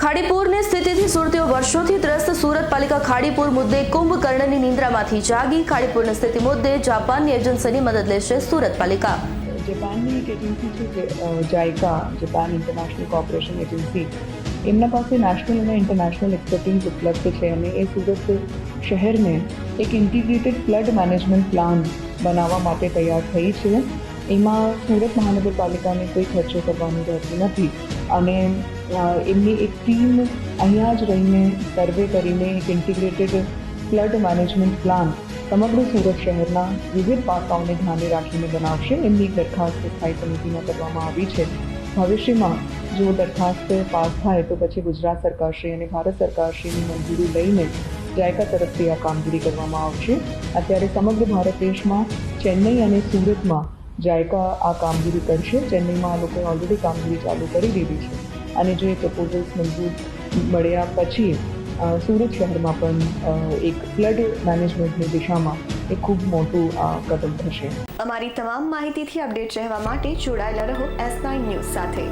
ખાડીપુરની સ્થિતિથી સુરતીઓ વર્ષોથી ત્રસ્ત. સુરત પાલિકા ખાડીપુર મુદ્દે કુંભકર્ણની નિંદ્રામાંથી જાગી. ખાડીપુરની સ્થિતિ મુદ્દે જાપાનની એજન્સીની મદદ લેશે સુરત પાલિકા. જાપાનની એક એજન્સી છે JICA, Japan international corporation agency. એમના પાસે નેશનલ અને ઇન્ટરનેશનલ એક્સપર્ટીઝ ઉપલબ્ધ છે અને એ સુરત શહેરને એક ઇન્ટિગ્રેટેડ ફ્લડ મેનેજમેન્ટ પ્લાન બનાવવા માટે તૈયાર થઈ છે. એમાં સુરત મહાનગરપાલિકાને કોઈ ખર્ચો કરવાની જરૂર નથી અને એમની એક ટીમ અહીંયા જ રહીને સર્વે કરીને એક ઇન્ટિગ્રેટેડ ફ્લડ મેનેજમેન્ટ પ્લાન સમગ્ર સુરત શહેરના વિવિધ પાસાઓને ધ્યાને રાખીને બનાવશે. એમની દરખાસ્ત સ્થાયી સમિતિમાં કરવામાં આવી છે. ભવિષ્યમાં જો દરખાસ્ત પાસ થાય તો પછી ગુજરાત સરકારશ્રી અને ભારત સરકારશ્રીની મંજૂરી લઈને જાયકા તરફથી આ કામગીરી કરવામાં આવશે. અત્યારે સમગ્ર ભારત દેશમાં ચેન્નઈ અને સુરતમાં જાયકા આ કામગીરી કરશે. ચેન્નઈમાં આ લોકોએ ઓલરેડી કામગીરી ચાલુ કરી દીધી છે. અને જો એ પ્રપોઝલ્સ મંજૂર મળ્યા પછી સુરત શહેરમાં પણ એક ફ્લડ મેનેજમેન્ટની દિશામાં એક ખૂબ મોટું કદમ થશે. અમારી તમામ માહિતીથી અપડેટ રહેવા માટે જોડાયેલા રહો એસ નાઇન ન્યૂઝ સાથે.